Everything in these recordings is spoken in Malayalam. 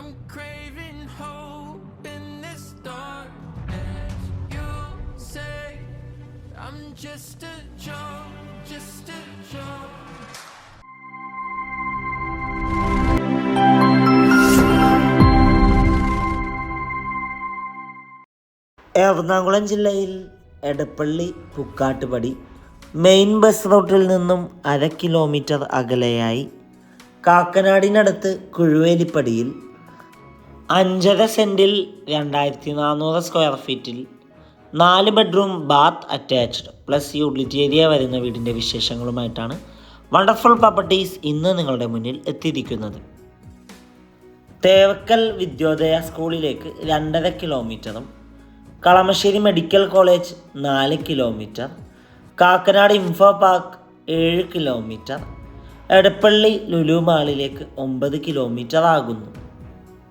I'm craving hope in this darkness. You say I'm just a joke, just a joke. Ernakulam ജില്ലയിൽ എടപ്പള്ളി പുക്കാട്ടുപടി മെയിൻ ബസ് റൂട്ടിൽ നിന്നും അര കിലോമീറ്റർ അകലെയായി കാക്കനാടിനടുത്ത് കുഴുവേലിപ്പടിയിൽ അഞ്ചര സെന്റിൽ രണ്ടായിരത്തി നാനൂറ് സ്ക്വയർ ഫീറ്റിൽ നാല് bedroom bath attached plus utility area വരുന്ന വീടിന്റെ വിശേഷങ്ങളുമായിട്ടാണ് വണ്ടർഫുൾ പ്രോപ്പർട്ടീസ് ഇന്ന് നിങ്ങളുടെ മുന്നിൽ എത്തിയിരിക്കുന്നത്. തേവക്കൽ വിദ്യോദയ സ്കൂളിലേക്ക് രണ്ടര കിലോമീറ്ററും കളമശ്ശേരി മെഡിക്കൽ കോളേജ് നാല് കിലോമീറ്റർ കാക്കനാട് ഇൻഫോ പാർക്ക് ഏഴ് കിലോമീറ്റർ എടപ്പള്ളി ലുലു മാളിലേക്ക് ഒമ്പത് കിലോമീറ്റർ ആകുന്നു.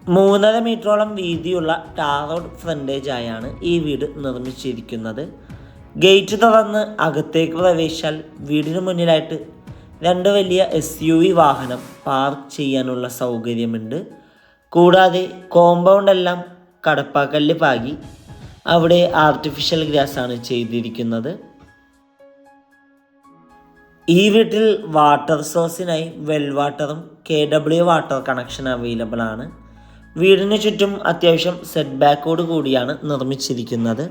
മൂന്നര മീറ്ററോളം വീതിയുള്ള ടാർ റോഡ് ഫ്രണ്ടേജ് ആയാണ് ഈ വീട് നിർമ്മിച്ചിരിക്കുന്നത്. ഗേറ്റ് തുറന്ന് അകത്തേക്ക് പ്രവേശിച്ചാൽ വീടിന് മുന്നിലായിട്ട് രണ്ട് വലിയ എസ് യു വി വാഹനം പാർക്ക് ചെയ്യാനുള്ള സൗകര്യമുണ്ട്. കൂടാതെ കോമ്പൗണ്ട് എല്ലാം കടപ്പാക്കല്ല് പാകി അവിടെ ആർട്ടിഫിഷ്യൽ ഗ്രാസ് ആണ് ചെയ്തിരിക്കുന്നത്. ഈ വീട്ടിൽ വാട്ടർ സോഴ്സിനായി വെൽ വാട്ടറും K W water connection available ആണ്. വീടിന് ചുറ്റും അത്യാവശ്യം സെറ്റ് ബാക്കോട് കൂടിയാണ് നിർമ്മിച്ചിരിക്കുന്നത്.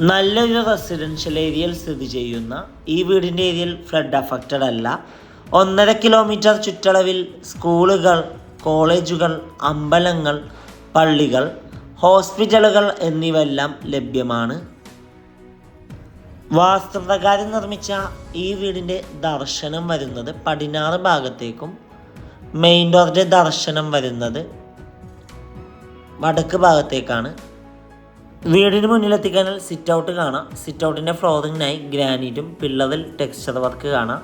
നല്ലൊരു റെസിഡൻഷ്യൽ ഏരിയയിൽ സ്ഥിതി ചെയ്യുന്ന ഈ വീടിന്റെ ഏരിയയിൽ ഫ്ലഡ് അഫക്റ്റഡ് അല്ല. ഒന്നര കിലോമീറ്റർ ചുറ്റളവിൽ സ്കൂളുകൾ കോളേജുകൾ അമ്പലങ്ങൾ പള്ളികൾ ഹോസ്പിറ്റലുകൾ എന്നിവയെല്ലാം ലഭ്യമാണ്. വാസ്തുപ്രകാരം നിർമ്മിച്ച ഈ വീടിന്റെ ദർശനം വരുന്നത് പടിഞ്ഞാറ് ഭാഗത്തേക്കും മെയിൻ ഡോറിന്റെ ദർശനം വരുന്നത് വടക്ക് ഭാഗത്തേക്കാണ്. വീടിന് മുന്നിലെത്തിക്കാനാൽ സിറ്റ് ഔട്ട് കാണാം. സിറ്റ് ഔട്ടിന്റെ ഫ്ലോറിങ്ങിനായി ഗ്രാനൈറ്റും പിള്ളറിൽ ടെക്സ്ചർ വർക്ക് കാണാം.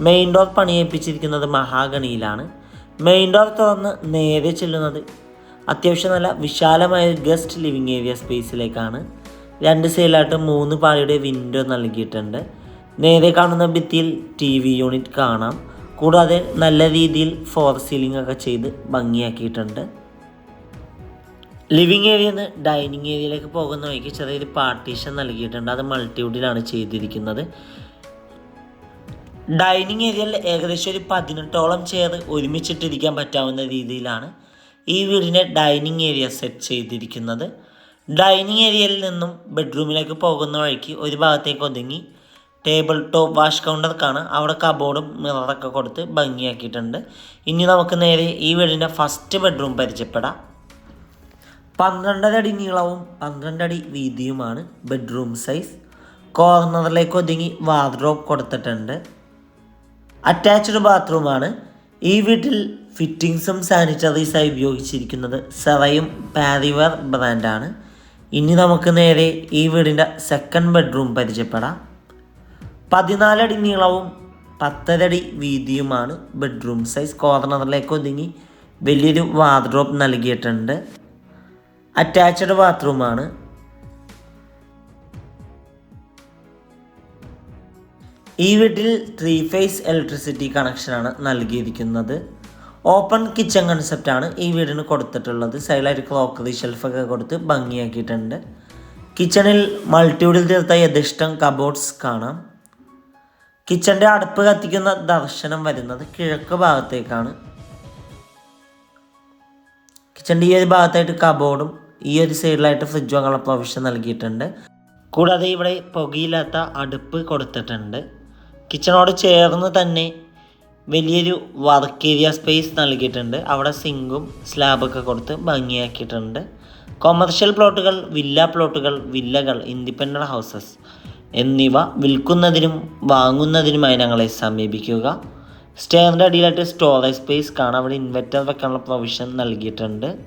മെയിൻ ഡോർ പണിയേപ്പിച്ചിരിക്കുന്നത് മഹാഗണിയിലാണ്. മെയിൻ ഡോർ തുറന്ന് നേരെ ചെല്ലുന്നത് അത്യാവശ്യം നല്ല വിശാലമായ ഗസ്റ്റ് ലിവിങ് ഏരിയ സ്പേസിലേക്കാണ് രണ്ട് സൈഡിലായിട്ട് മൂന്ന് പാളിയുടെ വിൻഡോ നൽകിയിട്ടുണ്ട്. നേരെ കാണുന്ന ഭിത്തിയിൽ ടി വി യൂണിറ്റ് കാണാം. കൂടാതെ നല്ല രീതിയിൽ ഫോർ സീലിംഗ് ഒക്കെ ചെയ്ത് ഭംഗിയാക്കിയിട്ടുണ്ട്. ലിവിങ് ഏരിയയിൽ നിന്ന് ഡൈനിങ് ഏരിയയിലേക്ക് പോകുന്ന വഴിക്ക് ചെറിയൊരു പാർട്ടീഷൻ നൽകിയിട്ടുണ്ട്. അത് മൾട്ടിവുഡിലാണ് ചെയ്തിരിക്കുന്നത്. ഡൈനിങ് ഏരിയയിൽ ഏകദേശം ഒരു പതിനെട്ടോളം ചെയർ ഒരുമിച്ചിട്ടിരിക്കാൻ പറ്റാവുന്ന രീതിയിലാണ് ഈ വീടിന്റെ ഡൈനിങ് ഏരിയ സെറ്റ് ചെയ്തിരിക്കുന്നത്. ഡൈനിങ് ഏരിയയിൽ നിന്നും ബെഡ്റൂമിലേക്ക് പോകുന്ന വഴിക്ക് ഒരു ഭാഗത്തേക്ക് ഒതുങ്ങി ടേബിൾ ടോപ്പ് വാഷ് കൗണ്ടർ കാണാം. അവിടെ കബോർഡും മിററൊക്കെ കൊടുത്ത് ഭംഗിയാക്കിയിട്ടുണ്ട്. ഇനി നമുക്ക് നേരെ ഈ വീടിന്റെ ഫസ്റ്റ് ബെഡ്റൂം പരിചയപ്പെടാം. പന്ത്രണ്ടര അടി നീളവും പന്ത്രണ്ടടി വീതിയുമാണ് ബെഡ്റൂം സൈസ് കോർണറിലേക്ക് ഒതുങ്ങി വാർഡ്രോബ് കൊടുത്തിട്ടുണ്ട്. അറ്റാച്ച്ഡ് ബാത്റൂമാണ് ഈ വീട്ടിൽ ഫിറ്റിങ്സും സാനിറ്ററീസായി ഉപയോഗിച്ചിരിക്കുന്നത് സെറയും പാരിവർ ബ്രാൻഡാണ് ഇനി നമുക്ക് നേരെ ഈ വീടിന്റെ സെക്കൻഡ് ബെഡ്റൂം പരിചയപ്പെടാം. പതിനാലടി നീളവും പത്തരടി വീതിയുമാണ് ബെഡ്റൂം സൈസ് കോർണറിലേക്ക് ഒതുങ്ങി വലിയൊരു വാർഡ്രോബ് നൽകിയിട്ടുണ്ട്. അറ്റാച്ച്ഡ് ബാത്റൂമാണ് ഈ വീട്ടിൽ ത്രീ ഫേസ് ഇലക്ട്രിസിറ്റി കണക്ഷനാണ് നൽകിയിരിക്കുന്നത്. ഓപ്പൺ കിച്ചൺ കൺസെപ്റ്റാണ് ഈ വീടിന് കൊടുത്തിട്ടുള്ളത്. സൈഡിലായിട്ട് ക്രോക്കറി ഷെൽഫൊക്കെ കൊടുത്ത് ഭംഗിയാക്കിയിട്ടുണ്ട്. കിച്ചണിൽ മൾട്ടിയൂഡിൽ തീർത്ത യഥിഷ്ടം കബോർഡ്സ് കാണാം. കിച്ചന്റെ അടുപ്പ് കത്തിക്കുന്ന ദർശനം വരുന്നത് കിഴക്ക് ഭാഗത്തേക്കാണ്. കിച്ചന്റെ ഈ ഒരു ഭാഗത്തായിട്ട് കബോർഡും ഈ ഒരു സൈഡിലായിട്ട് ഫ്രിഡ്ജ് വാങ്ങാനുള്ള പ്രൊവിഷൻ നൽകിയിട്ടുണ്ട്. കൂടാതെ ഇവിടെ പുകയില്ലാത്ത അടുപ്പ് കൊടുത്തിട്ടുണ്ട്. കിച്ചണോട് ചേർന്ന് തന്നെ വലിയൊരു വർക്ക് ഏരിയ സ്പേസ് നൽകിയിട്ടുണ്ട്. അവിടെ സിങ്കും സ്ലാബൊക്കെ കൊടുത്ത് ഭംഗിയാക്കിയിട്ടുണ്ട്. കൊമേർഷ്യൽ പ്ലോട്ടുകൾ വില്ല പ്ലോട്ടുകൾ വില്ലകൾ ഇൻഡിപെൻഡന്റ് ഹൗസസ് എന്നിവ വിൽക്കുന്നതിനും വാങ്ങുന്നതിനുമായി ഞങ്ങളെ സമീപിക്കുക. സ്റ്റേറിന്റെ അടിയിലായിട്ട് സ്റ്റോറേജ് സ്പേസ് കാണാം. അവിടെ ഇൻവെർട്ടർ വെക്കാനുള്ള പ്രൊവിഷൻ നൽകിയിട്ടുണ്ട്.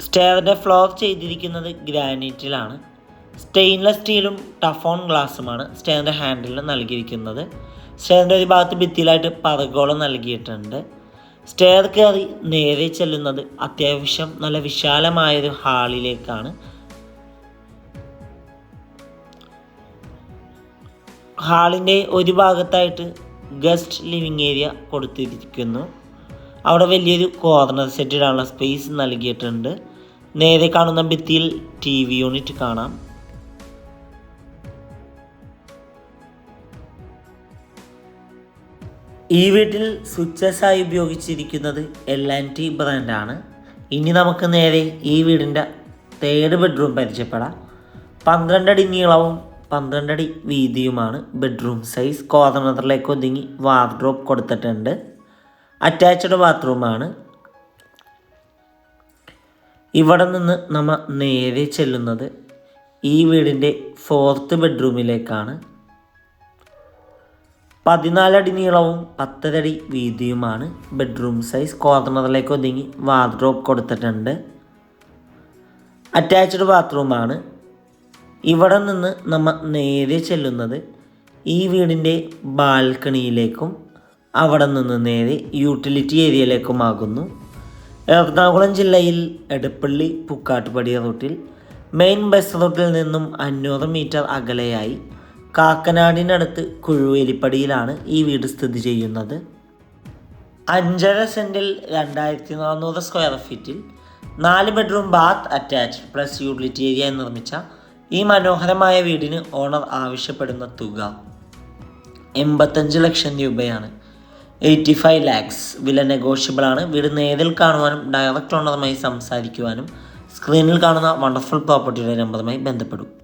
സ്റ്റെയറിന്റെ ഫ്ലോർ ചെയ്തിരിക്കുന്നത് ഗ്രാനൈറ്റിലാണ് സ്റ്റെയിൻലെസ് സ്റ്റീലും ടഫോൺ ഗ്ലാസ്സുമാണ് സ്റ്റെയറിന്റെ ഹാൻഡിലിന് നൽകിയിരിക്കുന്നത്. സ്റ്റെയറിന്റെ ഒരു ഭാഗത്ത് ഭിത്തിയിലായിട്ട് പറകോളം നൽകിയിട്ടുണ്ട്. സ്റ്റെയർ കയറി നേരെ ചെല്ലുന്നത് അത്യാവശ്യം നല്ല വിശാലമായൊരു ഹാളിലേക്കാണ് ഹാളിന്റെ ഒരു ഭാഗത്തായിട്ട് ഗസ്റ്റ് ലിവിങ് ഏരിയ കൊടുത്തിരിക്കുന്നു. അവിടെ വലിയൊരു കോർണർ സെറ്റ് ഇടാനുള്ള സ്പേസ് നൽകിയിട്ടുണ്ട്. നേരെ കാണുന്ന ഭിത്തിയിൽ ടി വി യൂണിറ്റ് കാണാം. ഈ വീട്ടിൽ സ്വിച്ചസ് ആയി ഉപയോഗിച്ചിരിക്കുന്നത് എൽ ആൻഡ് ടി ബ്രാൻഡാണ് ഇനി നമുക്ക് നേരെ ഈ വീടിന്റെ തേർഡ് ബെഡ്റൂം പരിചയപ്പെടാം. പന്ത്രണ്ടടി നീളവും പന്ത്രണ്ടടി വീതിയുമാണ് ബെഡ്റൂം സൈസ്. കോർണറിലേക്ക് ഒതുങ്ങി വാർഡ്രോബ് കൊടുത്തിട്ടുണ്ട്. അറ്റാച്ച്ഡ് ബാത്റൂമാണ്. ഇവിടെ നിന്ന് നമ്മൾ നേരെ ചെല്ലുന്നത് ഈ വീടിന്റെ ഫോർത്ത് ബെഡ്റൂമിലേക്കാണ് പതിനാലടി നീളവും പത്തരടി വീതിയുമാണ് ബെഡ്റൂം സൈസ് കോർണറിലേക്ക് ഒതുങ്ങി വാർഡ്രോബ് കൊടുത്തിട്ടുണ്ട്. അറ്റാച്ച്ഡ് ബാത്റൂമാണ്. ഇവിടെ നിന്ന് നമ്മൾ നേരെ ചെല്ലുന്നത് ഈ വീടിന്റെ ബാൽക്കണിയിലേക്കും അവിടെ നിന്ന് നേരെ യൂട്ടിലിറ്റി ഏരിയയിലേക്കുമാകുന്നു. എറണാകുളം ജില്ലയിൽ എടപ്പള്ളി പുക്കാട്ടുപടി റൂട്ടിൽ മെയിൻ ബസ് റൂട്ടിൽ നിന്നും അഞ്ഞൂറ് മീറ്റർ അകലെയായി കാക്കനാടിനടുത്ത് കുഴുവേലിപ്പടിയിലാണ് ഈ വീട് സ്ഥിതി ചെയ്യുന്നത്. അഞ്ചര സെന്റിൽ രണ്ടായിരത്തി നാനൂറ് സ്ക്വയർ ഫീറ്റിൽ നാല് bedroom bath attached plus utility area നിർമ്മിച്ച ഈ മനോഹരമായ വീടിന് ഓണർ ആവശ്യപ്പെടുന്ന തുക എൺപത്തഞ്ച് ലക്ഷം രൂപയാണ്. എയ്റ്റി ഫൈവ് ലാക്സ് വില നെഗോഷ്യബിൾ ആണ്. വീട് നേരിൽ കാണുവാനും ഡയറക്റ്റ് ഓണറുമായി സംസാരിക്കുവാനും സ്ക്രീനിൽ കാണുന്ന വണ്ടർഫുൾ പ്രോപ്പർട്ടിയുടെ നമ്പറുമായി ബന്ധപ്പെടും.